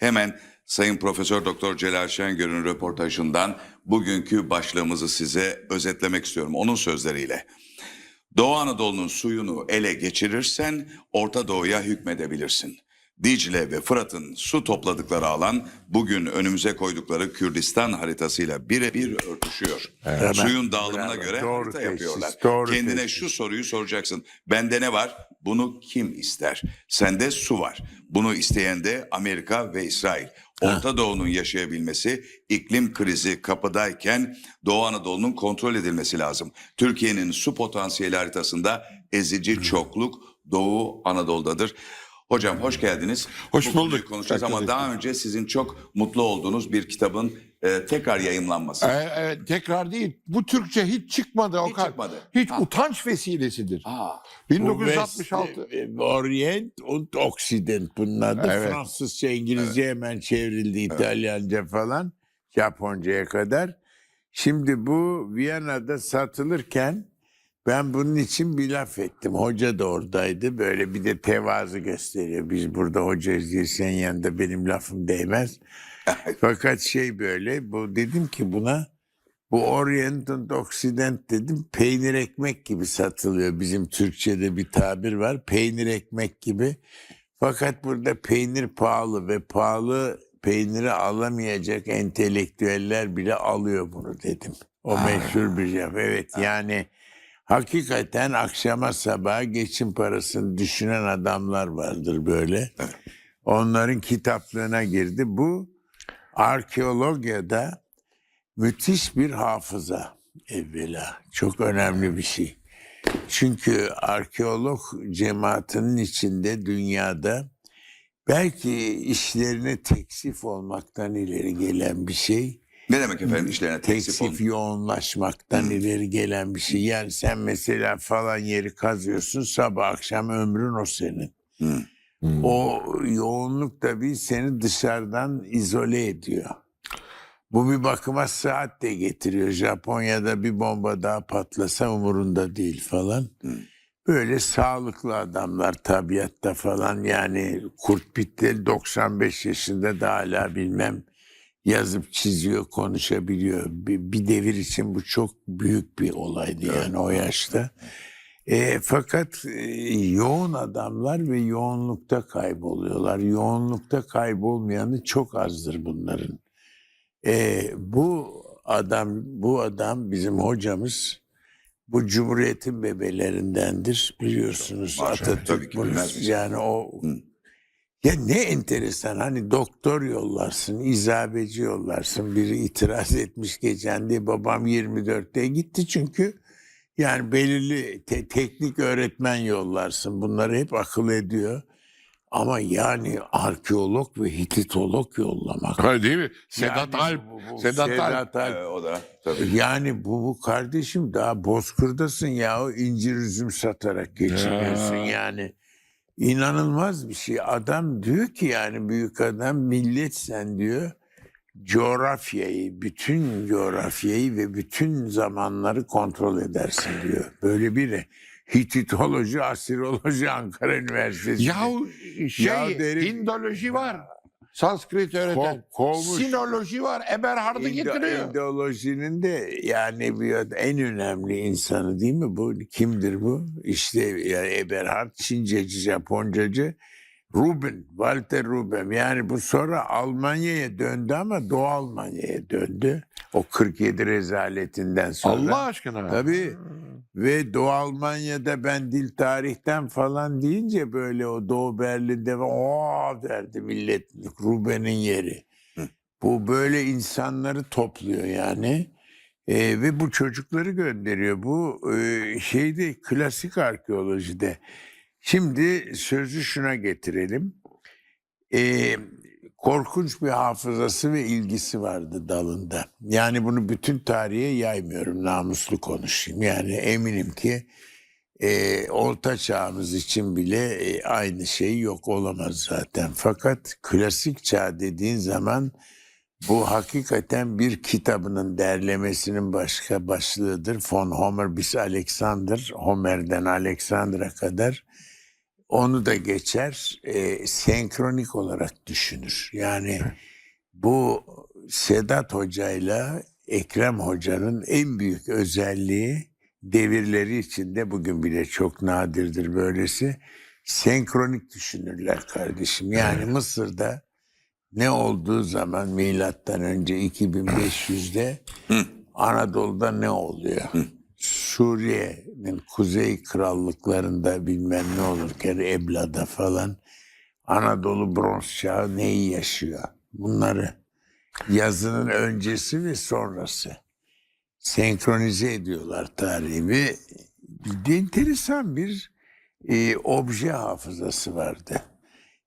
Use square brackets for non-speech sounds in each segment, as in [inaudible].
Hemen Sayın Profesör Doktor Celal Şengör'ün röportajından bugünkü başlığımızı size özetlemek istiyorum onun sözleriyle. Doğu Anadolu'nun suyunu ele geçirirsen Orta Doğu'ya hükmedebilirsin. Dicle ve Fırat'ın su topladıkları alan bugün önümüze koydukları Kürdistan haritasıyla birebir örtüşüyor. Suyun dağılımına Bravo. göre Doğru harita teşhis, yapıyorlar. doğru Kendine teşhis. şu soruyu soracaksın. Bende ne var? Bunu kim ister? Sende su var. Bunu isteyen de Amerika ve İsrail. Orta Doğu'nun yaşayabilmesi, iklim krizi kapıdayken Doğu Anadolu'nun kontrol edilmesi lazım. Türkiye'nin su potansiyeli haritasında ezici çokluk Doğu Anadolu'dadır. Hocam hoş geldiniz. Hoş bulduk. Konuşacağız ama daha önce sizin çok mutlu olduğunuz bir kitabın e, tekrar yayımlanması. Ee, evet, tekrar değil. Bu Türkçe hiç çıkmadı o Hiç kadar. çıkmadı. Hiç Ha. utanç vesilesidir. Aa, 1966. Bu West, e, Orient und Occident bunun adı. Evet. Fransızca, İngilizce hemen çevrildi, İtalyanca falan, Japonca'ya kadar. Şimdi bu Viyana'da satılırken ben bunun için bir laf ettim. Hoca da oradaydı. Böyle bir de tevazu gösteriyor. Biz burada hocayız diye senin yanında benim lafım değmez. Fakat şey böyle, bu dedim ki buna bu Orient and Occident dedim peynir ekmek gibi satılıyor. Bizim Türkçe'de bir tabir var. Peynir ekmek gibi. Fakat burada peynir pahalı ve pahalı peyniri alamayacak entelektüeller bile alıyor bunu dedim. O meşhur bir laf. Evet yani hakikaten akşama sabaha geçim parasını düşünen adamlar vardır böyle. Onların kitaplığına girdi. Bu arkeologiyada müthiş bir hafıza evvela. Çok önemli bir şey. Çünkü arkeolog cemaatinin içinde dünyada belki işlerine teksif olmaktan ileri gelen bir şey. Ne demek efendim işlerine teksif Teksif yoğunlaşmaktan ileri gelen bir şey. Yani sen mesela falan yeri kazıyorsun sabah akşam ömrün o senin. Hı. O yoğunluk tabii seni dışarıdan izole ediyor. Bu bir bakıma saat de getiriyor. Japonya'da bir bomba daha patlasa umurunda değil falan. Böyle sağlıklı adamlar tabiatta falan yani Kurt Bittel 95 yaşında da hala bilmem yazıp çiziyor, konuşabiliyor. Bir, bir devir için bu çok büyük bir olaydı yani o yaşta. E, fakat e, yoğun adamlar ve yoğunlukta kayboluyorlar. Yoğunlukta kaybolmayanı çok azdır bunların. E, bu adam, bu adam bizim hocamız. Bu Cumhuriyet'in bebelerindendir biliyorsunuz. Maşallah, Atatürk tabii ki bunu- yani o Hı. Ya ne enteresan hani doktor yollarsın, izabeci yollarsın. Biri itiraz etmiş geçen diye babam 24'te gitti çünkü yani belirli te- teknik öğretmen yollarsın. Bunları hep akıl ediyor. Ama yani arkeolog ve hititolog yollamak. Ha, değil mi? Sedat Yani Alp. bu- bu- Sedat, Alp. Sedat Alp. Ee, o da tabii. Yani bu, bu kardeşim daha bozkırdasın ya o incir üzüm satarak geçiniyorsun Ya. yani. İnanılmaz bir şey. Adam diyor ki yani büyük adam millet sen diyor coğrafyayı, bütün coğrafyayı ve bütün zamanları kontrol edersin diyor. Böyle bir Hititoloji, Asiroloji Ankara Üniversitesi. Yahu şey, Ya derim- Hindoloji var. Sanskrit öğreten. Ko- kovmuş. Sinoloji var. Eberhard'ı İndo- getiriyor. İndolojinin de yani bir en önemli insanı değil mi bu? Kimdir bu? İşte yani Eberhard, Çinceci, Japoncacı, Ruben, Walter Ruben. Yani bu sonra Almanya'ya döndü ama Doğu Almanya'ya döndü. O 47 rezaletinden sonra. Allah aşkına. Tabii. Ve Doğu Almanya'da ben dil tarihten falan deyince böyle o Doğu Berlin'de o derdi millet Ruben'in yeri. Bu böyle insanları topluyor yani. Ee, ve bu çocukları gönderiyor. Bu e, şeyde klasik arkeolojide. Şimdi sözü şuna getirelim. Ee, korkunç bir hafızası ve ilgisi vardı dalında. Yani bunu bütün tarihe yaymıyorum, namuslu konuşayım. Yani eminim ki e, orta çağımız için bile e, aynı şey yok olamaz zaten. Fakat klasik çağ dediğin zaman bu hakikaten bir kitabının derlemesinin başka başlığıdır. Von Homer bis Alexander, Homer'den Alexander'a kadar onu da geçer. E, senkronik olarak düşünür. Yani bu Sedat Hoca'yla Ekrem Hoca'nın en büyük özelliği devirleri içinde bugün bile çok nadirdir böylesi. Senkronik düşünürler kardeşim. Yani Mısır'da ne olduğu zaman milattan önce 2500'de Anadolu'da ne oluyor? Suriye'nin kuzey krallıklarında bilmem ne olurken Ebla'da falan Anadolu bronz çağı neyi yaşıyor? Bunları yazının öncesi ve sonrası senkronize ediyorlar tarihi ve enteresan bir e, obje hafızası vardı.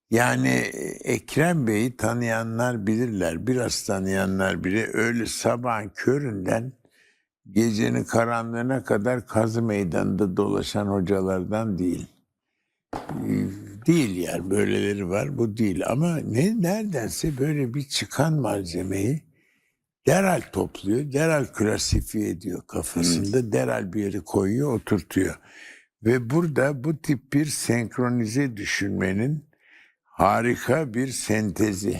Yani e, Ekrem Bey'i tanıyanlar bilirler, biraz tanıyanlar bile öyle sabahın köründen gecenin karanlığına kadar kazı meydanında dolaşan hocalardan değil. Ee, Değil yani böyleleri var bu değil ama ne neredense böyle bir çıkan malzemeyi derhal topluyor, derhal klasifiye ediyor kafasında, derhal bir yere koyuyor, oturtuyor. Ve burada bu tip bir senkronize düşünmenin harika bir sentezi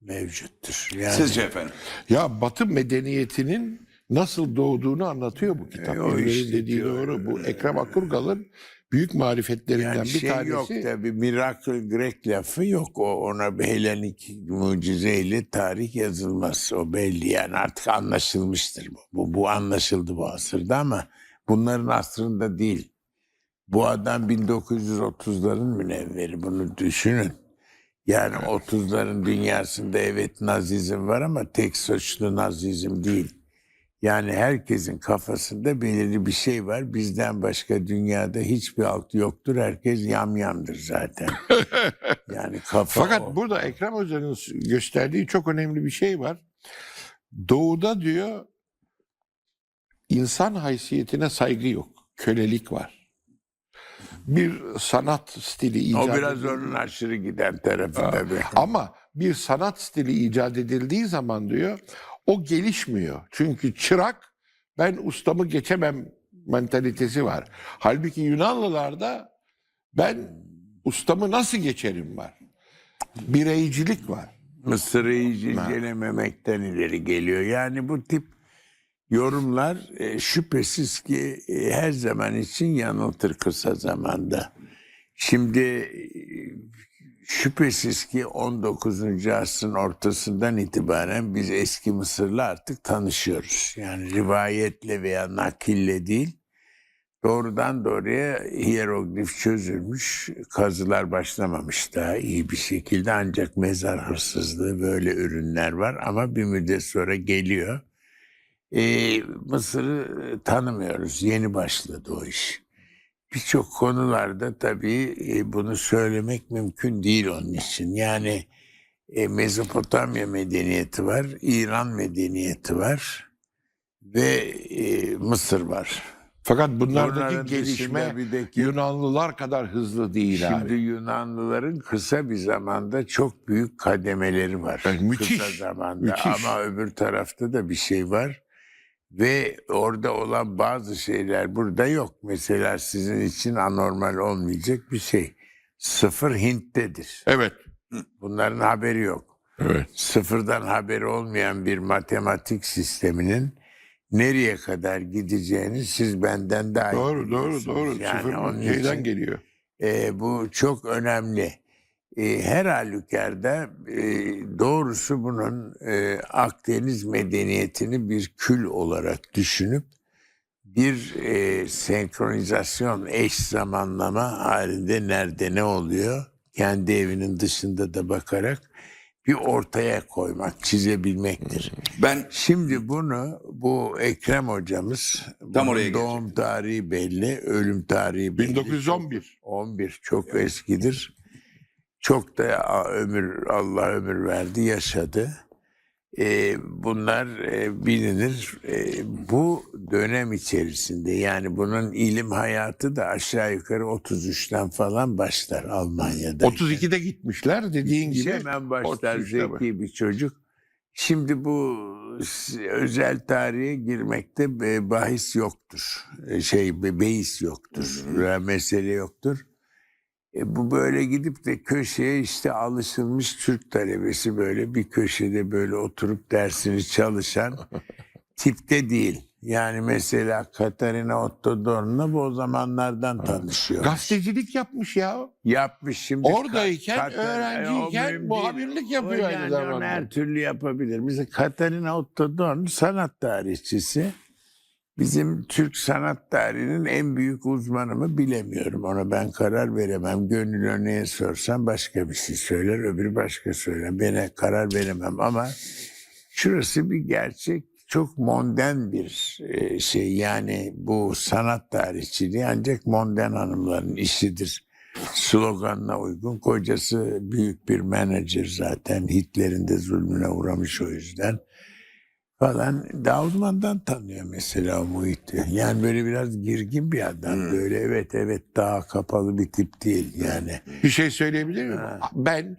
mevcuttur. Yani Sizce efendim? Ya Batı medeniyetinin nasıl doğduğunu anlatıyor bu kitap. E, o işte dediği diyor. doğru. Bu Ekrem Akurgal'ın büyük marifetlerinden Yani bir şey tanesi. yok tabi miracle Grek lafı yok. O ona Helenik mucizeyle tarih yazılmaz. O belli yani artık anlaşılmıştır bu. Bu, bu anlaşıldı bu asırda ama bunların asrında değil. Bu adam 1930'ların münevveri bunu düşünün. Yani 30'ların dünyasında evet nazizm var ama tek suçlu nazizm değil. Yani herkesin kafasında belirli bir şey var. Bizden başka dünyada hiçbir alt yoktur. Herkes yamyamdır zaten. [laughs] Yani kafa Fakat o. burada Ekrem Hoca'nın gösterdiği çok önemli bir şey var. Doğuda diyor insan haysiyetine saygı yok. Kölelik var. Bir sanat stili icat o biraz edildi. onun aşırı giden tarafı tabii. Ama bir sanat stili icat edildiği zaman diyor o gelişmiyor. Çünkü çırak ben ustamı geçemem mentalitesi var. Halbuki Yunanlılarda ben ustamı nasıl geçerim var. Bireycilik var. Mısır'ı incelememekten ileri geliyor. Yani bu tip yorumlar e, şüphesiz ki e, her zaman için yanıltır kısa zamanda. Şimdi şüphesiz ki 19. asrın ortasından itibaren biz eski Mısır'la artık tanışıyoruz. Yani rivayetle veya nakille değil, doğrudan doğruya hieroglif çözülmüş, kazılar başlamamış daha iyi bir şekilde ancak mezar hırsızlığı böyle ürünler var ama bir müddet sonra geliyor. Ee, Mısır'ı tanımıyoruz, yeni başladı o iş. Birçok konularda tabii e, bunu söylemek mümkün değil onun için. Yani e, Mezopotamya medeniyeti var, İran medeniyeti var ve e, Mısır var. Fakat bunlardaki Bunların gelişme dışında bir de ki- Yunanlılar kadar hızlı değil Şimdi abi. Yunanlıların kısa bir zamanda çok büyük kademeleri var. Evet, müthiş, Kısa zamanda müthiş. ama öbür tarafta da bir şey var. Ve orada olan bazı şeyler burada yok. Mesela sizin için anormal olmayacak bir şey. Sıfır Hint'tedir. Evet. Bunların haberi yok. Evet. Sıfırdan haberi olmayan bir matematik sisteminin nereye kadar gideceğini siz benden daha iyi Doğru doğru doğru. Yani Sıfır onun şeyden için- geliyor. e, bu çok önemli. E, her halükarda e, doğrusu bunun e, Akdeniz medeniyetini bir kül olarak düşünüp bir e, senkronizasyon, eş zamanlama halinde nerede ne oluyor? Kendi evinin dışında da bakarak bir ortaya koymak, çizebilmektir. Ben Şimdi bunu bu Ekrem hocamız, bunun oraya doğum tarihi belli, ölüm tarihi belli. 1911. 11 çok eskidir. Çok da ömür Allah ömür verdi, yaşadı. Ee, bunlar e, bilinir. Ee, bu dönem içerisinde yani bunun ilim hayatı da aşağı yukarı 33'ten falan başlar Almanya'da. 32'de gitmişler dediğin gibi. Hemen başlar 33'te bak. zeki bir çocuk. Şimdi bu özel tarihe girmekte e, bahis yoktur. E, Şey be- beis yoktur. Mesele yoktur. E, bu böyle gidip de köşeye işte alışılmış Türk talebesi böyle bir köşede böyle oturup dersini çalışan [laughs] tipte değil. Yani mesela Katarina Ottodorna bu o zamanlardan tanışıyor. Gazetecilik yapmış ya. Yapmış şimdi. Oradayken, Katar- öğrenciyken o mühim değil. muhabirlik yapıyor aynı yani zamanda. onu her türlü yapabilir. Mesela Katarina Ottodorn sanat tarihçisi. Bizim Türk sanat tarihinin en büyük uzmanı mı bilemiyorum. Ona ben karar veremem. Gönül örneğe sorsam başka bir şey söyler, öbürü başka söyler. Ben karar veremem ama şurası bir gerçek. Çok modern bir e, şey yani bu sanat tarihçiliği ancak modern hanımların işidir. Sloganına uygun. Kocası büyük bir menajer zaten. Hitler'in de zulmüne uğramış o yüzden falan. Davudman'dan tanıyor mesela muhiti. Yani böyle biraz girgin bir adam. Böyle evet evet daha kapalı bir tip değil yani. Bir şey söyleyebilir miyim? Ha. Ben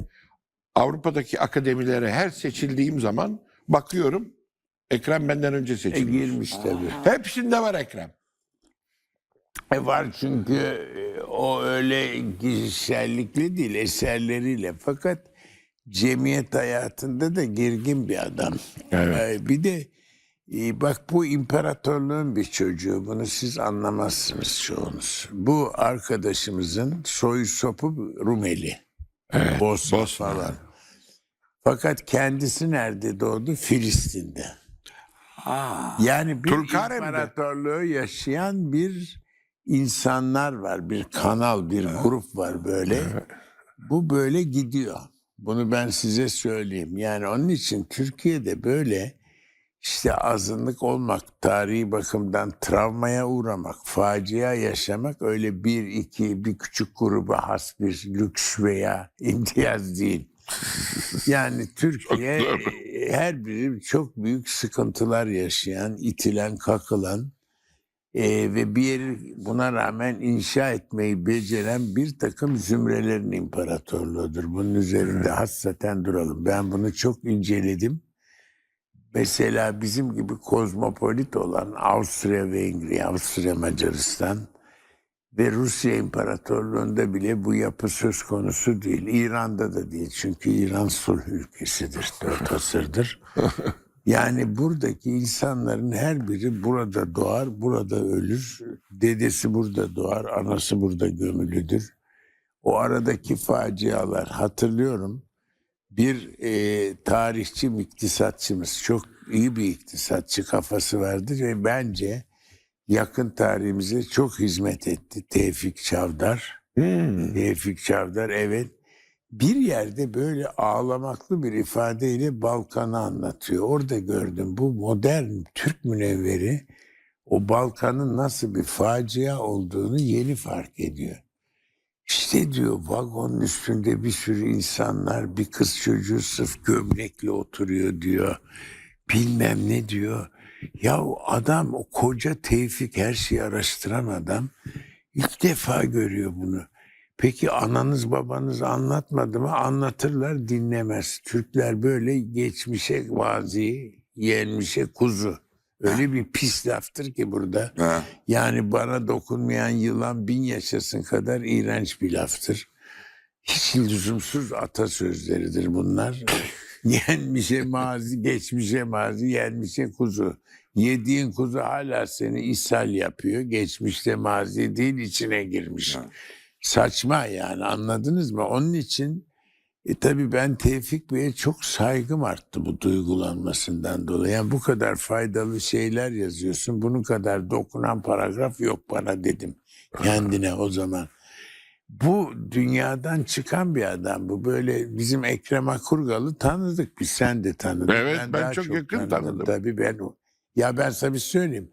Avrupa'daki akademilere her seçildiğim zaman bakıyorum Ekrem benden önce E, seçilmiş. girmiş tabii. Hepsinde var Ekrem. E var çünkü e, o öyle kişisellikli değil eserleriyle fakat cemiyet hayatında da girgin bir adam. Evet. E, bir de e, bak bu imparatorluğun bir çocuğu bunu siz anlamazsınız çoğunuz. Bu arkadaşımızın soyu sopu Rumeli. Evet, Bosna, Bosna. falan. Fakat kendisi nerede doğdu? Filistin'de. Yani bir Tulkarem'de. imparatorluğu yaşayan bir insanlar var. Bir kanal, bir grup var böyle. Bu böyle gidiyor. Bunu ben size söyleyeyim. Yani onun için Türkiye'de böyle işte azınlık olmak, tarihi bakımdan travmaya uğramak, facia yaşamak öyle bir, iki, bir küçük gruba has bir lüks veya [laughs] imtiyaz değil. Yani [laughs] Türkiye e, her biri çok büyük sıkıntılar yaşayan, itilen, kakılan e, ve bir yeri buna rağmen inşa etmeyi beceren bir takım zümrelerin imparatorluğudur. Bunun üzerinde hassaten duralım. Ben bunu çok inceledim. Mesela bizim gibi kozmopolit olan Avusturya Vengriya, Avusturya Macaristan ve Rusya İmparatorluğu'nda bile bu yapı söz konusu değil. İran'da da değil çünkü İran sulh ülkesidir, dört asırdır. [laughs] Yani buradaki insanların her biri burada doğar, burada ölür. Dedesi burada doğar, anası burada gömülüdür. O aradaki facialar hatırlıyorum. Bir e, tarihçi, iktisatçımız, çok iyi bir iktisatçı kafası vardı ve bence yakın tarihimize çok hizmet etti. Tevfik Çavdar. Hmm. Tevfik Çavdar evet. Bir yerde böyle ağlamaklı bir ifadeyle Balkan'ı anlatıyor. Orada gördüm bu modern Türk münevveri o Balkan'ın nasıl bir facia olduğunu yeni fark ediyor. İşte diyor vagonun üstünde bir sürü insanlar bir kız çocuğu sırf gömlekle oturuyor diyor. Bilmem ne diyor. Ya adam o koca Tevfik her şeyi araştıran adam ilk defa görüyor bunu. Peki ananız babanız anlatmadı mı? Anlatırlar dinlemez. Türkler böyle geçmişe vazi, yenmişe kuzu. Öyle bir pis laftır ki burada. Ha. Yani bana dokunmayan yılan bin yaşasın kadar iğrenç bir laftır. Hiç lüzumsuz atasözleridir bunlar. [laughs] Yenmişe mazi, geçmişe mazi, yenmişe kuzu. Yediğin kuzu hala seni ishal yapıyor. Geçmişte mazi değil içine girmiş. Saçma yani anladınız mı? Onun için e, tabii ben Tevfik Bey'e çok saygım arttı bu duygulanmasından dolayı. Yani bu kadar faydalı şeyler yazıyorsun. Bunun kadar dokunan paragraf yok bana dedim kendine o zaman. Bu dünyadan çıkan bir adam bu. Böyle bizim Ekrem Akurgal'ı tanıdık biz. Sen de tanıdın. Evet, ben daha çok yakın tanıdım. Tabii ben o. Ya ben sana bir söyleyeyim.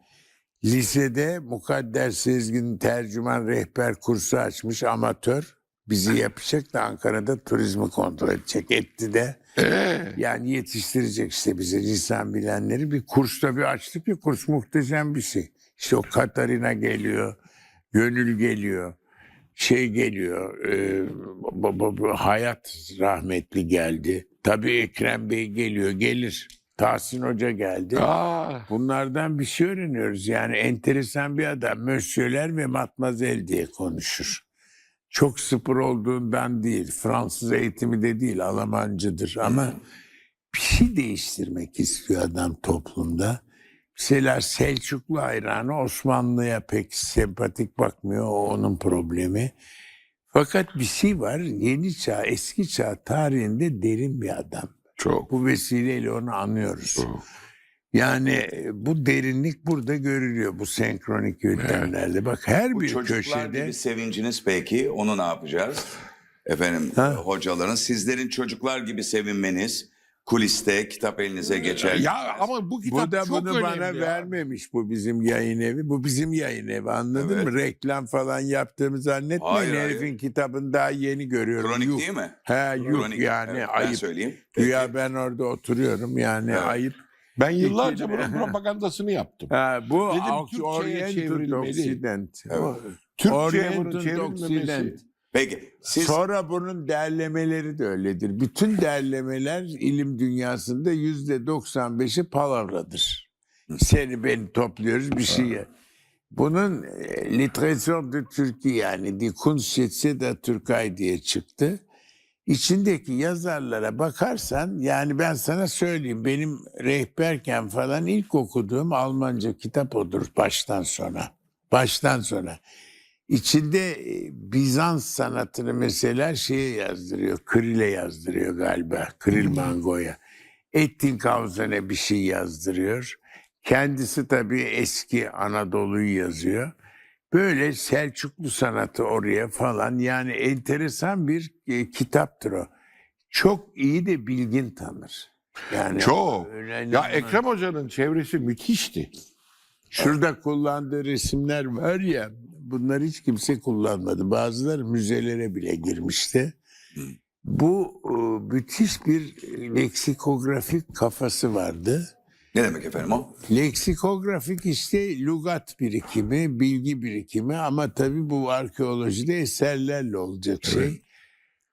Lisede Mukadder Sezgin tercüman rehber kursu açmış amatör. Bizi yapacak da Ankara'da turizmi kontrol edecek. Etti de. Ee, Yani yetiştirecek işte bize lisan bilenleri. Bir kursta bir açtık bir kurs muhteşem bir şey. İşte o Katarina geliyor. Gönül geliyor. Şey geliyor. E, hayat rahmetli geldi. Tabii Ekrem Bey geliyor. Gelir. Tahsin Hoca geldi. aa, Bunlardan bir şey öğreniyoruz. Yani enteresan bir adam. Mösyöler ve matmazel diye konuşur. çok spor olduğundan değil, Fransız eğitimi de değil, Almancıdır ama bir şey değiştirmek istiyor adam toplumda. Mesela Selçuklu hayranı Osmanlı'ya pek sempatik bakmıyor, o onun problemi. Fakat bir şey var, yeni çağ, eski çağ tarihinde derin bir adam. Çok. Bu vesileyle onu anlıyoruz. Yani e, bu derinlik burada görülüyor bu senkronik yöntemlerde. Bak her Bu bir çocuklar köşede gibi sevinciniz peki onu ne yapacağız? Efendim Ha? hocaların sizlerin çocuklar gibi sevinmeniz kuliste kitap elinize geçer. Ya ama bu kitap bu da çok bunu önemli bana ya. vermemiş bu bizim yayın evi. Bu bizim yayın evi anladın Evet. mı? Reklam falan yaptığımı zannetmeyin. Hayır, Herifin hayır. kitabını daha yeni görüyorum. Kronik Yuh. değil mi? He yuh Kronik. yani Evet, ben ayıp. söyleyeyim. Peki. Güya ben orada oturuyorum yani Evet. ayıp. Ben yıllarca bunun [laughs] propagandasını yaptım. Ha, bu Dedim, Türkçe'ye Oriental çevrilmeli. Occident. Evet. Türkçe'ye bunun Oriental çevrilmemesi. Occident. Peki siz Sonra bunun derlemeleri de öyledir. Bütün derlemeler ilim dünyasında yüzde 95'i palavradır. Seni beni topluyoruz bir şeye. Bunun e, Literatur de Türkiye yani Die Kunstschätze der Türkei diye çıktı. İçindeki yazarlara bakarsan yani ben sana söyleyeyim benim rehberken falan ilk okuduğum Almanca kitap odur baştan sona. Baştan sona. İçinde e, Bizans sanatını mesela şeye yazdırıyor. Kril'e yazdırıyor galiba. Kril Mango'ya. Ettinghausen'e bir şey yazdırıyor. Kendisi tabii eski Anadolu'yu yazıyor. Böyle Selçuklu sanatı oraya falan yani enteresan bir e, kitaptır o. Çok iyi de bilgin tanır. Yani Çok. Ya. Ekrem Hoca'nın çevresi müthişti. Şurada kullandığı resimler var ya bunlar hiç kimse kullanmadı. Bazıları müzelere bile girmişti. Bu e, müthiş bir leksikografik kafası vardı. ne demek efendim o? Leksikografik işte lügat birikimi, bilgi birikimi ama tabii bu arkeolojide eserlerle olacak şey.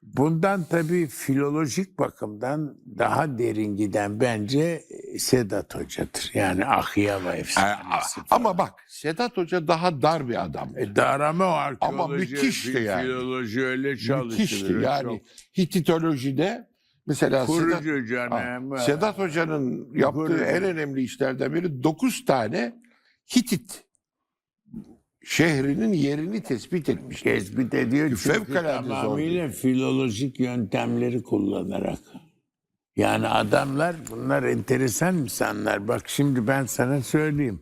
Bundan tabii filolojik bakımdan daha derin giden bence Sedat Hoca'dır. Yani Ahyava Ee, efsanesi. ama bak Sedat Hoca daha dar bir adam. E, darama o arkeoloji, müthişti fil- yani. filoloji öyle çalışılır. Müthişti yani. Hititolojide mesela Çok Sedat, canım. Ha, Sedat Hoca'nın yaptığı Kurucu. en önemli işlerden biri 9 tane Hitit şehrinin yerini tespit etmiş. Tespit ediyor çünkü Fevkalade tamamıyla filolojik yöntemleri kullanarak. Yani adamlar bunlar enteresan insanlar. Bak şimdi ben sana söyleyeyim.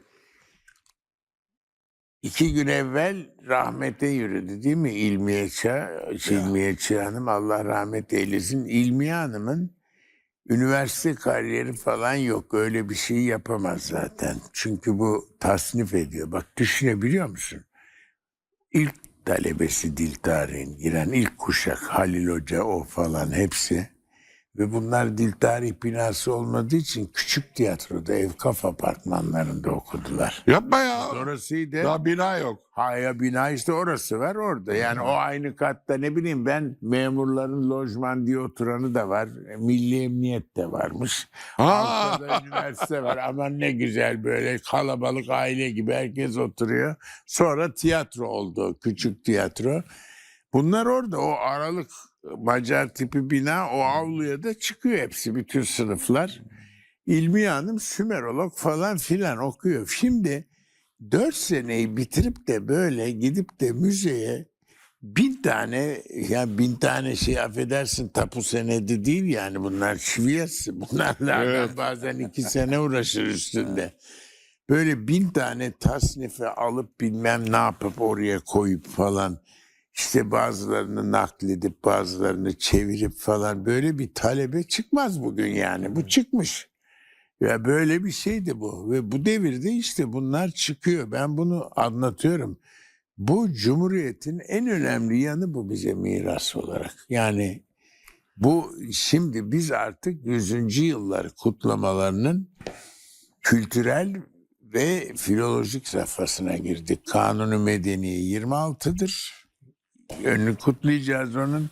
İki gün evvel rahmete yürüdü değil mi İlmiye Çağ? şey, İlmiye Çağ Hanım Allah rahmet eylesin. İlmiye Hanım'ın üniversite kariyeri falan yok. Öyle bir şey yapamaz zaten. Çünkü bu tasnif ediyor. Bak düşünebiliyor musun? İlk talebesi dil tarihin giren ilk kuşak Halil Hoca o falan hepsi. Ve bunlar dil tarih binası olmadığı için küçük tiyatroda Evkaf apartmanlarında okudular. Yapma ya. Orasıydı. Daha bina yok. Haya bina işte orası var orada. Yani o aynı katta ne bileyim ben memurların lojman diye oturanı da var. Milli Emniyet de varmış. Altta [laughs] üniversite var. Aman ne güzel böyle kalabalık aile gibi herkes oturuyor. Sonra tiyatro oldu. Küçük tiyatro. Bunlar orada o aralık Macar tipi bina o avluya da çıkıyor hepsi bütün sınıflar. İlmi Hanım Sümerolog falan filan okuyor. Şimdi dört seneyi bitirip de böyle gidip de müzeye bin tane ya bin tane şey affedersin tapu senedi değil yani bunlar şiviyesi. [laughs] Bunlarla Evet. bazen iki sene uğraşır üstünde. Böyle bin tane tasnife alıp bilmem ne yapıp oraya koyup falan işte bazılarını nakledip bazılarını çevirip falan böyle bir talebe çıkmaz bugün yani. Bu çıkmış. Ya böyle bir şeydi bu ve bu devirde işte bunlar çıkıyor. Ben bunu anlatıyorum. Bu cumhuriyetin en önemli yanı bu bize miras olarak. Yani bu şimdi biz artık 100. yıllar kutlamalarının kültürel ve filolojik safhasına girdik. Kanunu Medeni 26'dır. Önünü kutlayacağız onun.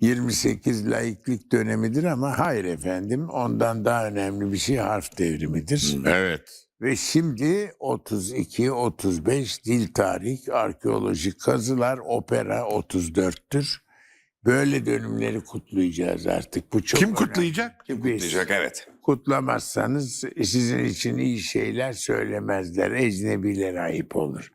28 laiklik dönemidir ama hayır efendim ondan daha önemli bir şey harf devrimidir. Evet. Ve şimdi 32, 35 dil tarih, arkeolojik kazılar, opera 34'tür. Böyle dönümleri kutlayacağız artık. Bu çok Kim önemli. kutlayacak? Biz Diyecek evet. Kutlamazsanız sizin için iyi şeyler söylemezler. Ecnebilere ayıp olur.